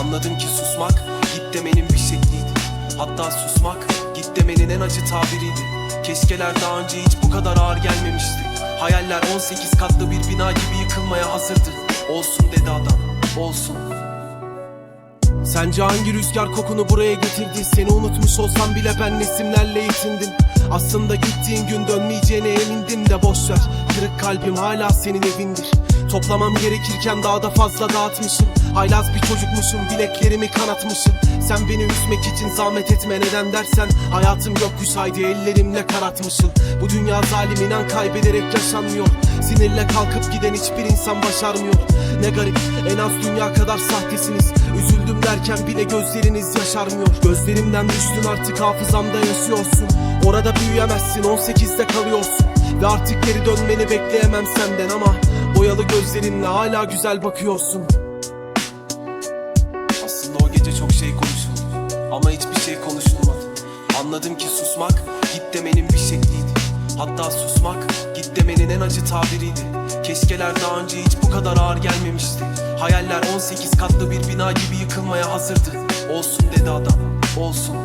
Anladım ki susmak git demenin bir şekliydi. Hatta susmak git demenin en acı tabiriydi. Keşkeler daha önce hiç bu kadar ağır gelmemişti. Hayaller 18 katlı bir bina gibi yıkılmaya hazırdı. Olsun dedi adam olsun. Sence hangi rüzgar kokunu buraya getirdi? Seni unutmuş olsam bile ben resimlerle yetindim Aslında gittiğin gün dönmeyeceğine emindim de boşver Kırık kalbim hala senin evindir. Toplamam gerekirken daha da fazla dağıtmışım. Haylaz bir çocukmuşum bileklerimi kanatmışım. Sen beni üzmek için zahmet etme neden dersen Hayatım gökkuş haydi ellerimle karatmışım Bu dünya zalim inan kaybederek yaşanmıyor. Sinirle kalkıp giden hiçbir insan başarmıyor. Ne garip en az dünya kadar sahtesiniz. Üzüldüm derken bile gözleriniz yaşarmıyor. Gözlerimden düştün artık hafızamda yaşıyorsun. Orada büyüyemezsin 18'de kalıyorsun Ve artık geri dönmeni bekleyemem senden ama Boyalı gözlerinle hala güzel bakıyorsun. Aslında o gece çok şey konuşuldu Ama hiçbir şey konuşulmadı. Anladım ki susmak git demenin bir şekliydi. Hatta susmak git demenin en acı tabiriydi. Keşkeler daha önce hiç bu kadar ağır gelmemişti. Hayaller 18 katlı bir bina gibi yıkılmaya hazırdı. Olsun dedi adam olsun.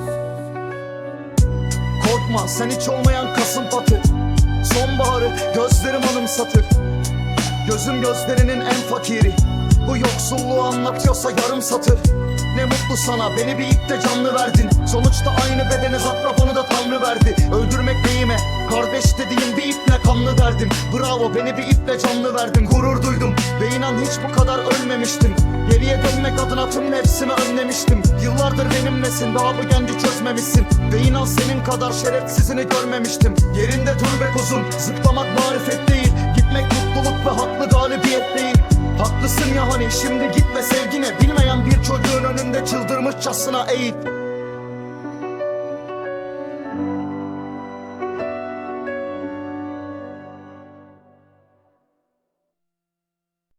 Korkma sen hiç olmayan kasım patı Sonbaharı gözlerim anımsatır Gözüm gözlerinin en fakiri. Bu yoksulluğu anlatıyorsa yarım satır. Ne mutlu sana beni bir ipte canlı verdin. Sonuçta aynı bedeniz akrabanı da tanrı verdi. Öldürmek neyime? Kardeş dediğim bir iple kanlı derdim. Bravo beni bir iple canlı verdin. Gurur duydum Ve inan hiç bu kadar ölmemiştim. Geriye dönmek adına tüm nefsimi önlemiştim Yıllardır benimlesin. Daha bu genci çözmemişsin. Ve inan senin kadar şerefsizini görmemiştim. Yerinde dur be kuzum. Zıplamak marifet değil. Gitmek mutluluk ve haklı galibiyet değil. Haklısın ya hani şimdi git ve sevgine. Bilmeyen bir çocuğun önünde çıldırmışçasına eğit